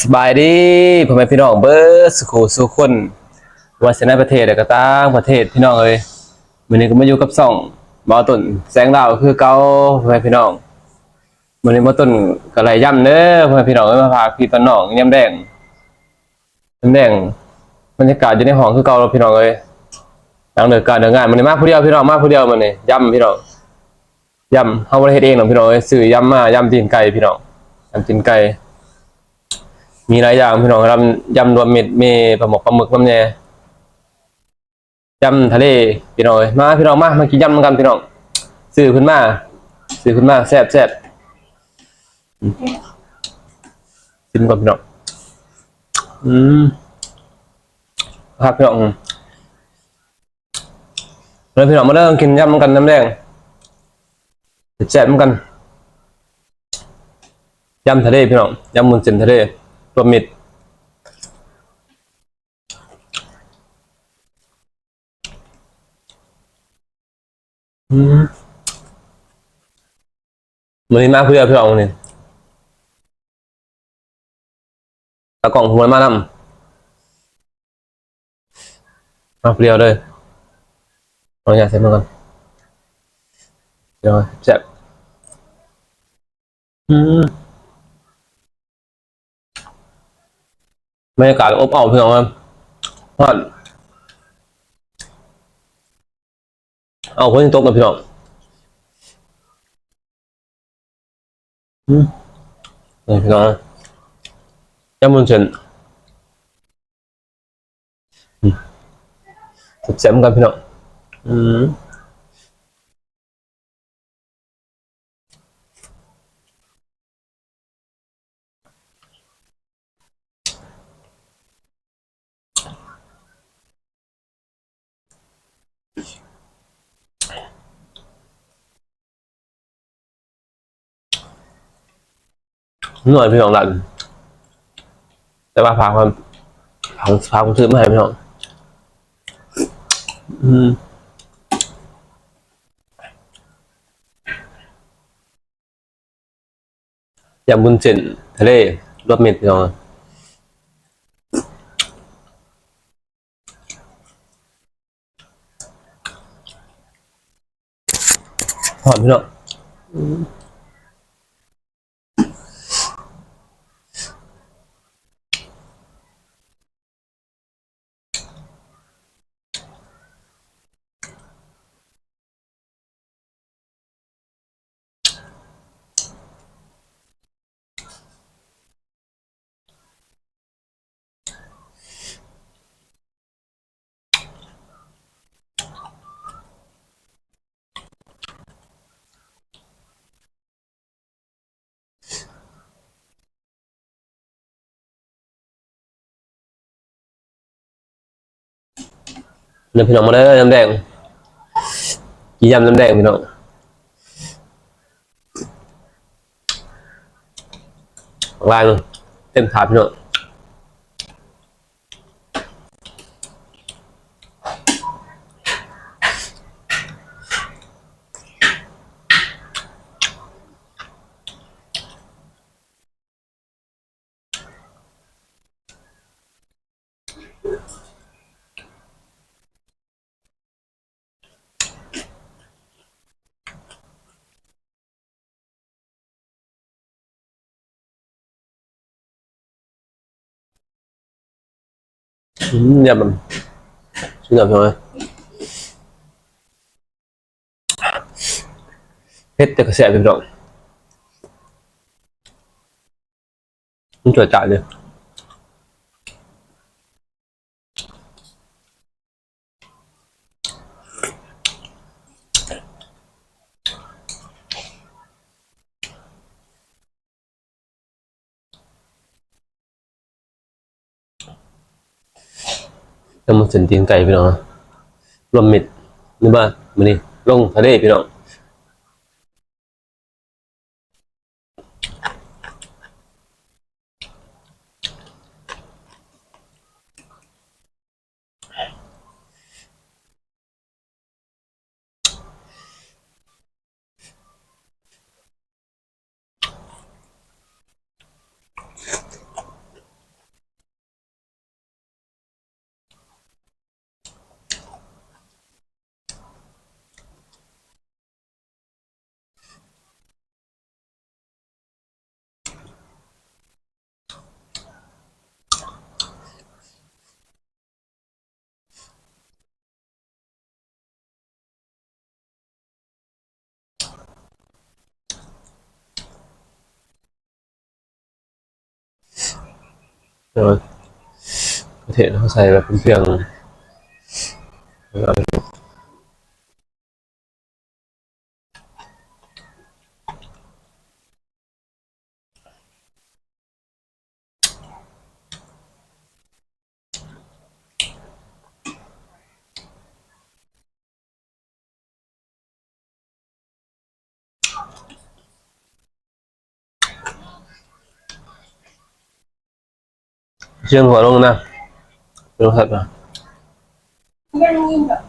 สบายดีพ่อแม่พี่น้องเบิร์สกูสุคนว่าเสนประเทศและก็ต่างประเทศพี่น้องเอ้ยมื้อนี้ก็มาอยู่กับซ่องบ่าวต้นแสงดาวคือเก่าพ่อแม่พี่น้องมื้อนี้บ่าวต้นก็ไล่ย่ำเด้อพ่อแม่พี่น้องเอ้ยมาพาพี่ตอนน้องยามแดงยามแดงบรรยากาศอยู่ในห้องคือเก่าแล้วพี่น้องเอ้ยหลังเลิกการเลิกงานมื้อนี้มาผู้เดียวพี่น้องมาผู้เดียวมื้อนี้ย่ำพี่น้อง ยำเฮาบ่ได้เฮ็ดเองหรอกพี่น้องเอ้ยซื้อยำมายำตีนไก่พี่น้องยำตีนไก่ มีหลายอย่างพี่น้องครับยำรวมเมิตรมีปลาหมกปลาหมึกน้ำแน่ยำทะเลพี่น้องเอ้ยมาพี่น้องมามากินยำกันพี่น้องซื้อขึ้นมาซื้อขึ้นมาแซ่บแซ่บอืมชิมก่อนพี่น้องอืมครับพี่น้องอืมเลยพี่น้องมาเริ่มกินยำกันน้ำแดง แซ่บเหมือนกันยำทะเลพี่น้องยำมุนเส้นทะเลรวมมิตรมมือนี้มาเพื่อพื่อเอาเนี่ตะกล่องหัวมานำมาเปรี้ยวเลยเอาอย่าใส่มือกัน ดี๋ยวแซ่บอืมบรรยากาศอบอ้าวพี่น้องครับฮอดเอาคนที่ตกนะพี่น้องอืมนี่พี่น้องยำมุนเส้นอืมแซ่บๆเหมือนกันพี่น้องอืม หน่อยพี่น้องดันแต่ว่าพาความพาพาความซื้อมาให้พี่น้องอืมยำบุญเส้นทะเลรสเม็ดพี่น้องหอมพี่น้อง เดี๋ยวพี่น้องมาได้อน้ำแดงยี่ยำน้ำแดงพี่น้องวางเต็มถาดพี่น้อง อืมยำมันชิ้นหน่อยพี่น้ แต่กระมันจ่วยจ่ายเลยแล้วมันเส้นตีนไก่พี่น้องรวมมิดนึกว่ามันนี่ลงทะเลพี่น้อง เออประเทศเขาใส่แบบเป็นเพียงเอาไปเชื่อมหัวลง นะเป็นรถถัดมายังยิงแบบ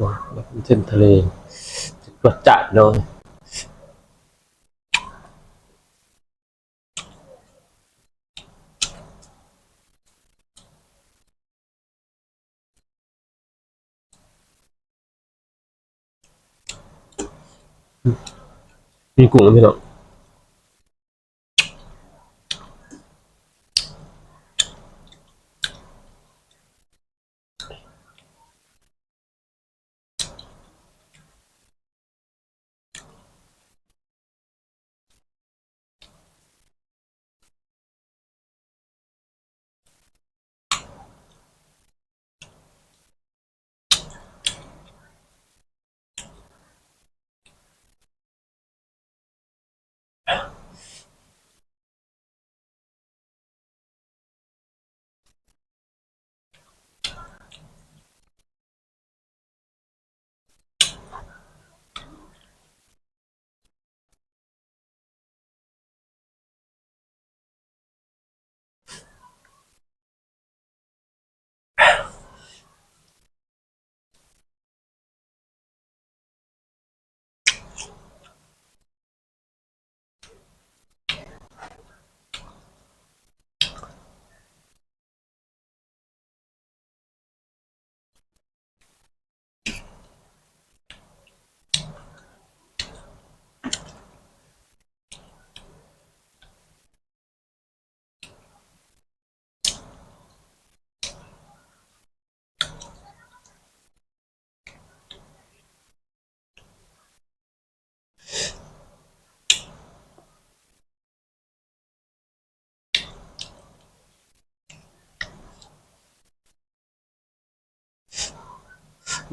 แล้วมันเขาเดี๋ยวมันเนี่ยยำบุญเส้นเนายำบุญเส้นทะเลรสจัดเนาะมีกุ้งนะพี่น้อง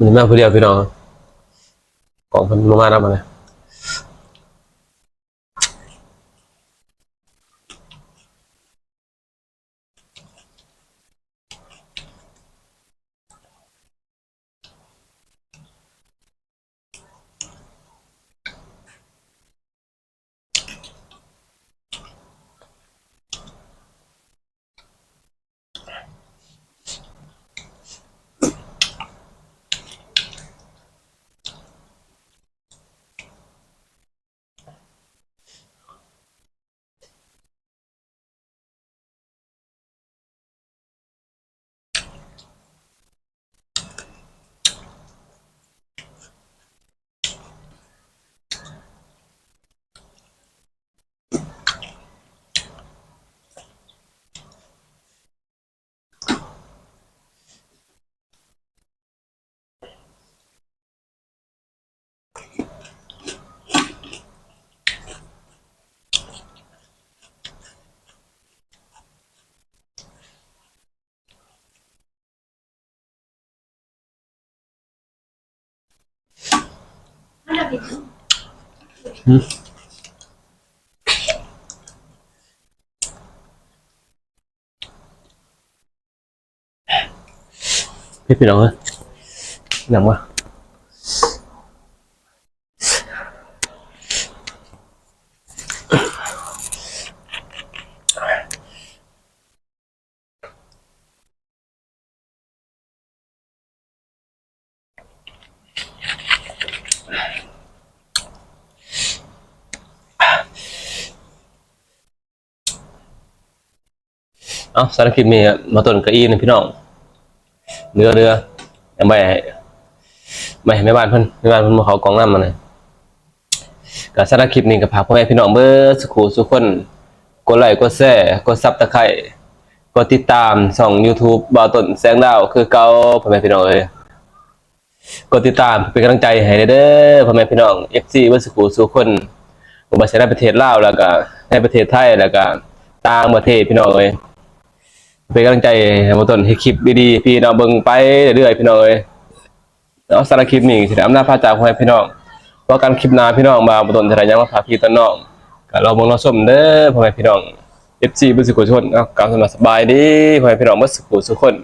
มันมาผู้เดียวพี่น้อง ของมันมามาแล้วมาเลย อันดับที่พี่พี่ เอ้ยหนังวะเอ้าสารคลิปนี้มาต้นกระอีนะพี่น้องเรือเรือยังไม่ไม่ไม่บ้านเพิ่นไม่บ้านเพิ่นมาเขากองน้ำมาเลยก็สำหรับคลิปนี้ก็ฝาพ่อแม่พี่น้องเบิดสุขุสุขคนกดไลค์กดแชร์กดซับตะไคร้กดติดตามช่อง YouTube บ่าวต้นแสงดาวคือเก่าพ่อแม่พี่น้องเอ้ยกดติดตามเป็นกำลังใจให้เด้อพ่อแม่พี่น้อง FC เบิดสุขุสุขคนบ่ว่าจะในประเทศลาวแล้วก็ในประเทศไทยแล้วก็ต่างประเทศพี่น้องเอ้ย เป็นกำลังใจให้มาต้นให้คลิปดีๆพี่น้องเบิ่งไปเรื่อยๆพี่น้องเอ้ยเอาสารบคลิปนี้สิได้อำนาจพาจากพ่อแม่พี่น้องเพราะการคลิปหน้าพี่น้องมาบ่ต้นจะได้ยังมาฝากพี่ต้นน้องก็รอเบิ่งรอชมเด้อพ่อแม่พี่น้อง FC บ่สิกชนเอากลับสมาสบายดีพ่อแม่พี่น้องบ่สุขสุขคน